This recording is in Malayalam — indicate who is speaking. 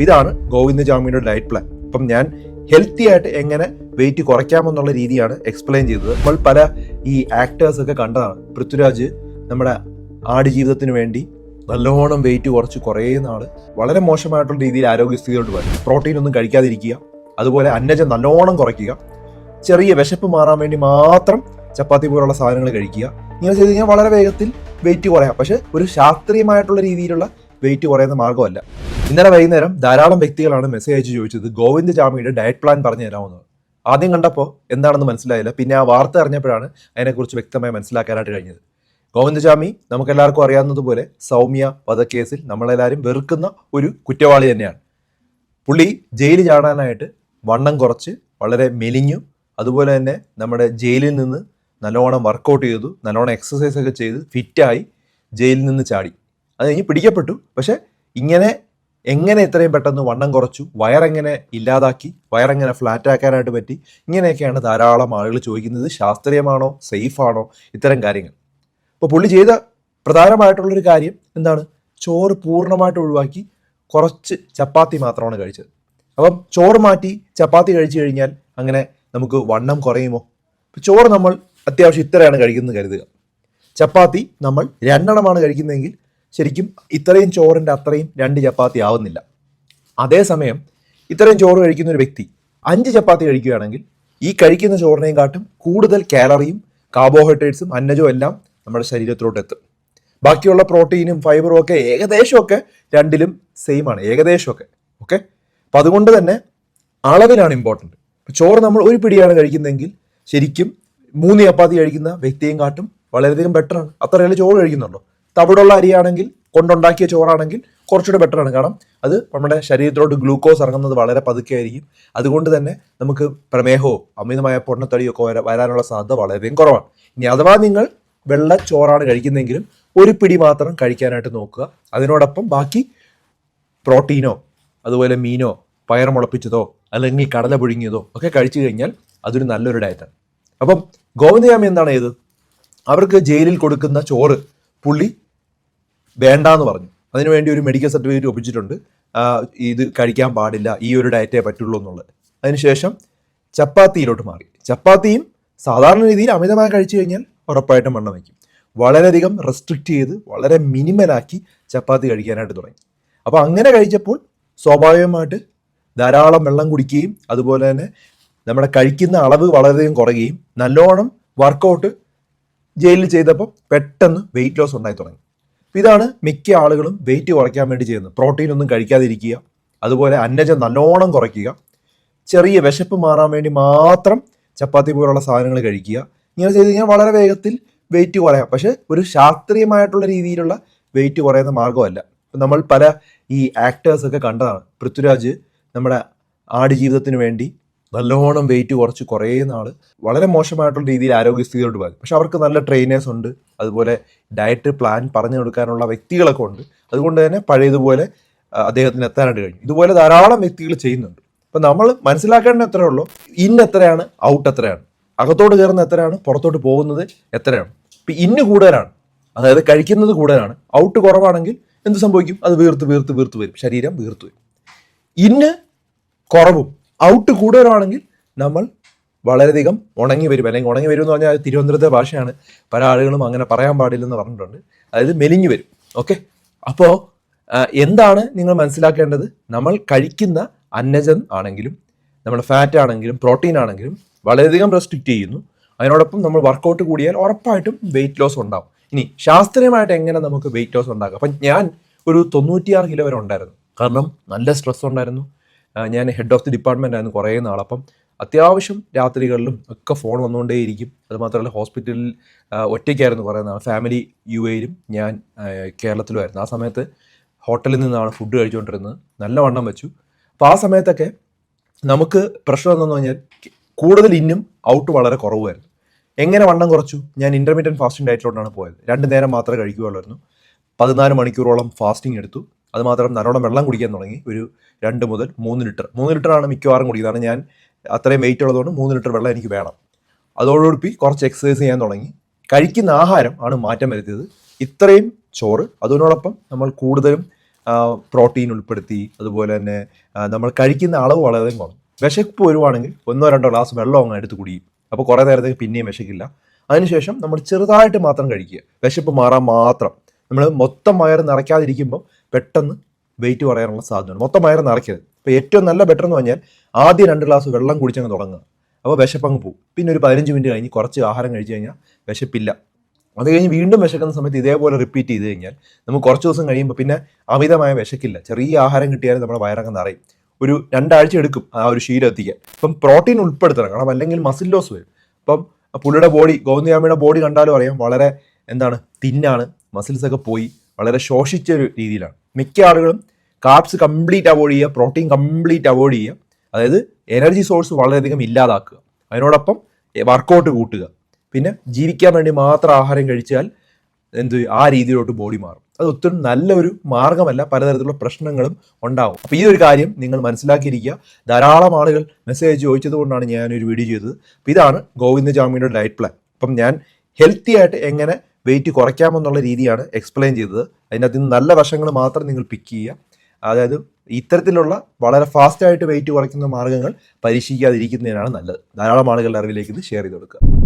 Speaker 1: ഇതാണ് ഗോവിന്ദജാമിയുടെ ഡയറ്റ് പ്ലാൻ. അപ്പം ഞാൻ ഹെൽത്തി ആയിട്ട് എങ്ങനെ വെയിറ്റ് കുറയ്ക്കാമെന്നുള്ള രീതിയാണ് എക്സ്പ്ലെയിൻ ചെയ്തത്. നമ്മൾ പല ഈ ആക്ടേഴ്സ് ഒക്കെ കണ്ടതാണ്. പൃഥ്വിരാജ് നമ്മുടെ ആടുജീവിതത്തിന് വേണ്ടി നല്ലോണം വെയിറ്റ് കുറച്ച് കുറേ നാൾ വളരെ മോശമായിട്ടുള്ള രീതിയിൽ ആരോഗ്യസ്ഥിതിയോട്ട് വരും. പ്രോട്ടീൻ ഒന്നും കഴിക്കാതിരിക്കുക. അതുപോലെ അന്നജം നല്ലോണം കുറയ്ക്കുക. ചെറിയ വിശപ്പ് മാറാൻ വേണ്ടി മാത്രം ചപ്പാത്തി പോലുള്ള സാധനങ്ങൾ കഴിക്കുക. ഇങ്ങനെ ചെയ്ത് കഴിഞ്ഞാൽ വളരെ വേഗത്തിൽ വെയിറ്റ് കുറയാം. പക്ഷെ ഒരു ശാസ്ത്രീയമായിട്ടുള്ള രീതിയിലുള്ള വെയിറ്റ് കുറയുന്ന മാർഗമല്ല. ഇന്നലെ വൈകുന്നേരം ധാരാളം വ്യക്തികളാണ് മെസ്സേജ് അയച്ച് ചോദിച്ചത്. ഗോവിന്ദ് ജാമിയുടെ ഡയറ്റ് പ്ലാൻ പറഞ്ഞു തരാമെന്ന് ആദ്യം കണ്ടപ്പോൾ എന്താണെന്ന് മനസ്സിലായില്ല. പിന്നെ ആ വാർത്ത അറിഞ്ഞപ്പോഴാണ് അതിനെക്കുറിച്ച് വ്യക്തമായി മനസ്സിലാക്കാനായിട്ട് കഴിഞ്ഞത്. ഗോവിന്ദ് ജാമി നമുക്കെല്ലാവർക്കും അറിയാവുന്നതുപോലെ സൗമ്യ വധക്കേസിൽ നമ്മളെല്ലാവരും വെറുക്കുന്ന ഒരു കുറ്റവാളി തന്നെയാണ്. പുള്ളി ജയിലിൽ ചാടാനായിട്ട് വണ്ണം കുറച്ച് വളരെ മെലിഞ്ഞു. അതുപോലെ തന്നെ നമ്മുടെ ജയിലിൽ നിന്ന് നല്ലോണം വർക്കൗട്ട് ചെയ്തു നല്ലോണം എക്സസൈസ് ഒക്കെ ചെയ്ത് ഫിറ്റായി ജയിലിൽ നിന്ന് ചാടി. അത് കഴിഞ്ഞ് പിടിക്കപ്പെട്ടു. പക്ഷേ ഇങ്ങനെ എങ്ങനെ ഇത്രയും പെട്ടെന്ന് വണ്ണം കുറച്ചു? വയറെങ്ങനെ ഇല്ലാതാക്കി? വയറെങ്ങനെ ഫ്ലാറ്റ് ആക്കാനായിട്ട് പറ്റി? ഇങ്ങനെയൊക്കെയാണ് ധാരാളം ആളുകൾ ചോദിക്കുന്നത്. ശാസ്ത്രീയമാണോ? സേഫാണോ ഇത്തരം കാര്യങ്ങൾ. അപ്പോൾ പുള്ളി ചെയ്ത പ്രധാനമായിട്ടുള്ളൊരു കാര്യം എന്താണ്? ചോറ് പൂർണമായിട്ട് ഒഴിവാക്കി കുറച്ച് ചപ്പാത്തി മാത്രമാണ് കഴിച്ചത്. അപ്പം ചോറ് മാറ്റി ചപ്പാത്തി കഴിച്ചു കഴിഞ്ഞാൽ അങ്ങനെ നമുക്ക് വണ്ണം കുറയുമോ? ചോറ് നമ്മൾ അത്യാവശ്യം ഇത്രയാണ് കഴിക്കുന്നത് കരുതുക. ചപ്പാത്തി നമ്മൾ രണ്ടെണ്ണമാണ് കഴിക്കുന്നതെങ്കിൽ ശരിക്കും ഇത്രയും ചോറിന്റെ അത്രയും രണ്ട് ചപ്പാത്തി ആവുന്നില്ല. അതേസമയം ഇത്രയും ചോറ് കഴിക്കുന്ന ഒരു വ്യക്തി അഞ്ച് ചപ്പാത്തി കഴിക്കുകയാണെങ്കിൽ ഈ കഴിക്കുന്ന ചോറിനെയും കാട്ടും കൂടുതൽ കാലറിയും കാർബോഹൈഡ്രേറ്റ്സും അന്നജവും എല്ലാം നമ്മുടെ ശരീരത്തിലോട്ട് എത്തും. ബാക്കിയുള്ള പ്രോട്ടീനും ഫൈബറും ഒക്കെ ഏകദേശമൊക്കെ രണ്ടിലും സെയിം ആണ് ഏകദേശമൊക്കെ. ഓക്കെ അപ്പം അതുകൊണ്ട് തന്നെ അളവിലാണ് ഇമ്പോർട്ടന്റ് ചോറ് നമ്മൾ ഒരു പിടിയാണ് കഴിക്കുന്നതെങ്കിൽ ശരിക്കും മൂന്ന് ചപ്പാത്തി കഴിക്കുന്ന വ്യക്തിയും കാട്ടും വളരെയധികം ബെറ്ററാണ് അത്രയല്ലേ ചോറ് കഴിക്കുന്നുണ്ടോ തവിടുള്ള അരിയാണെങ്കിൽ കൊണ്ടുണ്ടാക്കിയ ചോറാണെങ്കിൽ കുറച്ചുകൂടെ ബെറ്ററാണ് കാരണം അത് നമ്മുടെ ശരീരത്തിലോട്ട് ഗ്ലൂക്കോസ് ഇറങ്ങുന്നത് വളരെ പതുക്കെ ആയിരിക്കും അതുകൊണ്ട് തന്നെ നമുക്ക് പ്രമേഹവും അമിതമായ പൊണ്ണത്തടിയോ വര- വരാനുള്ള സാധ്യത വളരെയധികം കുറവാണ്. ഇനി അഥവാ നിങ്ങൾ വെള്ള ചോറാണ് കഴിക്കുന്നതെങ്കിലും ഒരു പിടി മാത്രം കഴിക്കാനായിട്ട് നോക്കുക. അതിനോടൊപ്പം ബാക്കി പ്രോട്ടീനോ അതുപോലെ മീനോ പയർ മുളപ്പിച്ചതോ അല്ലെങ്കിൽ കടല പുഴുങ്ങിയതോ ഒക്കെ കഴിച്ചു കഴിഞ്ഞാൽ അതൊരു നല്ലൊരു ഡയറ്റാണ് അപ്പം ഗോവിന്ദയാമി എന്താണ് ചെയ്തത്? അവർക്ക് ജയിലിൽ കൊടുക്കുന്ന ചോറ് പുള്ളി വേണ്ടാന്ന് പറഞ്ഞു. അതിനുവേണ്ടി ഒരു മെഡിക്കൽ സർട്ടിഫിക്കറ്റ് ഒപ്പിച്ചിട്ടുണ്ട്. ഇത് കഴിക്കാൻ പാടില്ല ഈ ഒരു ഡയറ്റേ പറ്റുള്ളൂ എന്നുള്ളത്. അതിനുശേഷം ചപ്പാത്തിയിലോട്ട് മാറി. ചപ്പാത്തിയും സാധാരണ രീതിയിൽ അമിതമായി കഴിച്ചു കഴിഞ്ഞാൽ ഉറപ്പായിട്ടും വണ്ണം വയ്ക്കും. വളരെയധികം റെസ്ട്രിക്റ്റ് ചെയ്ത് വളരെ മിനിമലാക്കി ചപ്പാത്തി കഴിക്കാനായിട്ട് തുടങ്ങി. അപ്പോൾ അങ്ങനെ കഴിച്ചപ്പോൾ സ്വാഭാവികമായിട്ട് ധാരാളം വെള്ളം കുടിക്കുകയും അതുപോലെ തന്നെ നമ്മുടെ കഴിക്കുന്ന അളവ് വളരെയധികം കുറയുകയും നല്ലോണം വർക്കൗട്ട് ജയിലിൽ ചെയ്തപ്പോൾ പെട്ടെന്ന് വെയിറ്റ് ലോസ് ഉണ്ടായി തുടങ്ങി. ഇതാണ് മിക്ക ആളുകളും വെയിറ്റ് കുറയ്ക്കാൻ വേണ്ടി ചെയ്യുന്നത്. പ്രോട്ടീൻ ഒന്നും കഴിക്കാതിരിക്കുക. അതുപോലെ അന്നജം നല്ലോണം കുറയ്ക്കുക. ചെറിയ വിശപ്പ് മാറാൻ വേണ്ടി മാത്രം ചപ്പാത്തി പോലുള്ള സാധനങ്ങൾ കഴിക്കുക. ഇങ്ങനെ ചെയ്ത് കഴിഞ്ഞാൽ വളരെ വേഗത്തിൽ വെയിറ്റ് കുറയാം. പക്ഷേ ഒരു ശാസ്ത്രീയമായിട്ടുള്ള രീതിയിലുള്ള വെയിറ്റ് കുറയുന്ന മാർഗമല്ല. നമ്മൾ പല ഈ ആക്ടേഴ്സൊക്കെ കണ്ടതാണ്. പൃഥ്വിരാജ് നമ്മുടെ ആടുജീവിതത്തിന് വേണ്ടി നല്ലോണം വെയിറ്റ് കുറച്ച് കുറേ നാൾ വളരെ മോശമായിട്ടുള്ള രീതിയിൽ ആരോഗ്യസ്ഥിതിയോട് പോയി പക്ഷെ അവർക്ക് നല്ല ട്രെയിനേഴ്സ് ഉണ്ട്. അതുപോലെ ഡയറ്റ് പ്ലാൻ പറഞ്ഞു കൊടുക്കാനുള്ള വ്യക്തികളൊക്കെ ഉണ്ട്. അതുകൊണ്ട് തന്നെ പഴയതുപോലെ അദ്ദേഹത്തിന് എത്താനായിട്ട് കഴിഞ്ഞു. ഇതുപോലെ ധാരാളം വ്യക്തികൾ ചെയ്യുന്നുണ്ട്. അപ്പം നമ്മൾ മനസ്സിലാക്കേണ്ട എത്രയേ ഉള്ളൂ? ഇൻ എത്രയാണ്? ഔട്ട് എത്രയാണ്? അകത്തോട്ട് കയറുന്ന എത്രയാണ്? പുറത്തോട്ട് പോകുന്നത് എത്രയാണ്? ഇപ്പം ഇന്ന് കൂടുതലാണ്. അതായത് കഴിക്കുന്നത് കൂടുതലാണ്. ഔട്ട് കുറവാണെങ്കിൽ എന്ത് സംഭവിക്കും? അത് വീർത്ത് വീർത്ത് വീർത്ത് വരും. ശരീരം വീർത്ത് വരും. ഇന്ന് കുറവും ഔട്ട് കൂടുതലാണെങ്കിൽ നമ്മൾ വളരെയധികം ഉണങ്ങി വരും. അല്ലെങ്കിൽ ഉണങ്ങി വരും എന്ന് പറഞ്ഞാൽ തിരുവനന്തപുരത്തെ ഭാഷയാണ്. പല ആളുകളും അങ്ങനെ പറയാൻ പാടില്ലെന്ന് പറഞ്ഞിട്ടുണ്ട്. അതായത് മെലിഞ്ഞു വരും. ഓക്കെ? അപ്പോൾ എന്താണ് നിങ്ങൾ മനസ്സിലാക്കേണ്ടത്? നമ്മൾ കഴിക്കുന്ന അന്നജം ആണെങ്കിലും നമ്മുടെ ഫാറ്റ് ആണെങ്കിലും പ്രോട്ടീൻ ആണെങ്കിലും വളരെയധികം റെസ്ട്രിക്റ്റ് ചെയ്യുന്നു. അതിനോടൊപ്പം നമ്മൾ വർക്കൗട്ട് കൂടിയാൽ ഉറപ്പായിട്ടും വെയിറ്റ് ലോസ് ഉണ്ടാകും ഇനി ശാസ്ത്രീയമായിട്ട് എങ്ങനെ നമുക്ക് വെയിറ്റ് ലോസ് ഉണ്ടാക്കാം? അപ്പം ഞാൻ ഒരു തൊണ്ണൂറ്റിയാറ് കിലോ വരെ ഉണ്ടായിരുന്നു. കാരണം നല്ല സ്ട്രെസ് ഉണ്ടായിരുന്നു. ഞാൻ ഹെഡ് ഓഫ് ദി ഡിപ്പാർട്ട്മെന്റ് ആയിരുന്നു കുറേ നാൾ അപ്പം അത്യാവശ്യം രാത്രികളിലും ഒക്കെ ഫോൺ വന്നുകൊണ്ടേയിരിക്കും. അതുമാത്രമല്ല ഹോസ്പിറ്റലിൽ ഒറ്റയ്ക്കായിരുന്നു കുറേ ഫാമിലി യു എയിലും ഞാൻ കേരളത്തിലുമായിരുന്നു. ആ സമയത്ത് ഹോട്ടലിൽ നിന്നാണ് ഫുഡ് കഴിച്ചുകൊണ്ടിരുന്നത്. നല്ല വണ്ണം വെച്ചു. അപ്പോൾ ആ സമയത്തൊക്കെ നമുക്ക് പ്രശ്നം എന്തെന്ന് പറഞ്ഞാൽ കൂടുതൽ ഇന്നും ഔട്ട് വളരെ കുറവായിരുന്നു എങ്ങനെ വണ്ണം കുറച്ചു? ഞാൻ ഇന്റർമീഡിയറ്റ് ഫാസ്റ്റിംഗ് ഡയറ്റിലോട്ടാണ് പോയത്. രണ്ട് നേരം മാത്രമേ കഴിക്കുകയുള്ളായിരുന്നു. പതിനാല് മണിക്കൂറോളം ഫാസ്റ്റിംഗ് എടുത്തു. അതുമാത്രം നല്ലോണം വെള്ളം കുടിക്കാൻ തുടങ്ങി. ഒരു രണ്ട് മുതൽ മൂന്ന് ലിറ്റർ. മൂന്ന് ലിറ്ററാണ് മിക്കവാറും കുടിക്കുന്നത്. ഞാൻ അത്രയും വെയിറ്റ് ഉള്ളതുകൊണ്ട് മൂന്ന് ലിറ്റർ വെള്ളം എനിക്ക് വേണം. അതോടൊപ്പം കുറച്ച് എക്സസൈസ് ചെയ്യാൻ തുടങ്ങി. കഴിക്കുന്ന ആഹാരം ആണ് മാറ്റം വരുത്തിയത്. ഇത്രയും ചോറ് അതിനോടൊപ്പം നമ്മൾ കൂടുതലും പ്രോട്ടീൻ ഉൾപ്പെടുത്തി അതുപോലെ തന്നെ നമ്മൾ കഴിക്കുന്ന അളവ് വളരെ കുറഞ്ഞു. വിശപ്പ് വരുവാണെങ്കിൽ ഒന്നോ രണ്ടോ ഗ്ലാസ് വെള്ളം അങ്ങ് എടുത്ത് കുടിക്കും. അപ്പോൾ കുറേ നേരത്തേക്ക് പിന്നെയും വിശക്കില്ല. അതിനുശേഷം നമ്മൾ ചെറുതായിട്ട് മാത്രം കഴിക്കുക. വിശപ്പ് മാറാൻ മാത്രം. നമ്മൾ മൊത്തം വയറ് നിറയ്ക്കാതിരിക്കുമ്പോൾ പെട്ടെന്ന് വെയിറ്റ് കുറയാനുള്ള സാധ്യതയുണ്ട്. മൊത്തം വയറ് നിറയ്ക്കരുത്. അപ്പോൾ ഏറ്റവും നല്ല ബെറ്റർ എന്ന് പറഞ്ഞാൽ ആദ്യം രണ്ട് ഗ്ലാസ് വെള്ളം കുടിച്ചങ്ങ് തുടങ്ങുക. അപ്പോൾ വിശപ്പങ്ങ് പോകും. പിന്നെ ഒരു പതിനഞ്ച് മിനിറ്റ് കഴിഞ്ഞ് കുറച്ച് ആഹാരം കഴിച്ച് കഴിഞ്ഞാൽ വിശപ്പില്ല. അത് കഴിഞ്ഞ് വീണ്ടും വിശക്കുന്ന സമയത്ത് ഇതേപോലെ റിപ്പീറ്റ് ചെയ്ത് കഴിഞ്ഞാൽ നമുക്ക് കുറച്ച് ദിവസം കഴിയുമ്പോൾ പിന്നെ അമിതമായ വിശക്കില്ല. ചെറിയ ആഹാരം കിട്ടിയാലും നമ്മുടെ വയറങ്ങ് നിറയും. ഒരു രണ്ടാഴ്ച എടുക്കും ആ ഒരു ശീലം എത്തിക്കാൻ. അപ്പം പ്രോട്ടീൻ ഉൾപ്പെടുത്തണം. കാരണം അല്ലെങ്കിൽ മസിൽ ലോസ് വരും. അപ്പം പുള്ളിയുടെ ബോഡി ഗോവിന്ദയാമയുടെ ബോഡി കണ്ടാലും അറിയാം വളരെ എന്താണ് തിന്നാണ് മസിൽസൊക്കെ പോയി വളരെ ശോഷിച്ച ഒരു രീതിയിലാണ്. മിക്ക ആളുകളും കാർബ്സ് കംപ്ലീറ്റ് അവോയ്ഡ് ചെയ്യുക പ്രോട്ടീൻ കംപ്ലീറ്റ് അവോയ്ഡ് ചെയ്യുക. അതായത് എനർജി സോഴ്സ് വളരെയധികം ഇല്ലാതാക്കുക. അതിനോടൊപ്പം വർക്കൗട്ട് കൂട്ടുക. പിന്നെ ജീവിക്കാൻ വേണ്ടി മാത്രം ആഹാരം കഴിച്ചാൽ എന്ത് ആ രീതിയിലോട്ട് ബോഡി മാറും. അത് ഒത്തിരി നല്ലൊരു മാർഗമല്ല പലതരത്തിലുള്ള പ്രശ്നങ്ങളും ഉണ്ടാവും. അപ്പോൾ ഈ ഒരു കാര്യം നിങ്ങൾ മനസ്സിലാക്കിയിരിക്കുക. ധാരാളം ആളുകൾ മെസ്സേജ് ചോദിച്ചത് കൊണ്ടാണ് ഞാനൊരു വീഡിയോ ചെയ്തത്. അപ്പോൾ ഇതാണ് ഗോവിന്ദ ജാമിയുടെ ഡയറ്റ് പ്ലാൻ അപ്പം ഞാൻ ഹെൽത്തി ആയിട്ട് എങ്ങനെ വെയിറ്റ് കുറയ്ക്കാമെന്നുള്ള രീതിയാണ് എക്സ്പ്ലെയിൻ ചെയ്തത്. അതിനകത്ത് നല്ല വശങ്ങൾ മാത്രം നിങ്ങൾ പിക്ക് ചെയ്യുക. അതായത് ഇത്തരത്തിലുള്ള വളരെ ഫാസ്റ്റായിട്ട് വെയിറ്റ് കുറയ്ക്കുന്ന മാർഗങ്ങൾ പരീക്ഷിക്കാതിരിക്കുന്നതിനാണ് നല്ലത്. ധാരാളം ആളുകളുടെ അറിവിലേക്ക് ഇത് ഷെയർ ചെയ്ത് കൊടുക്കുക.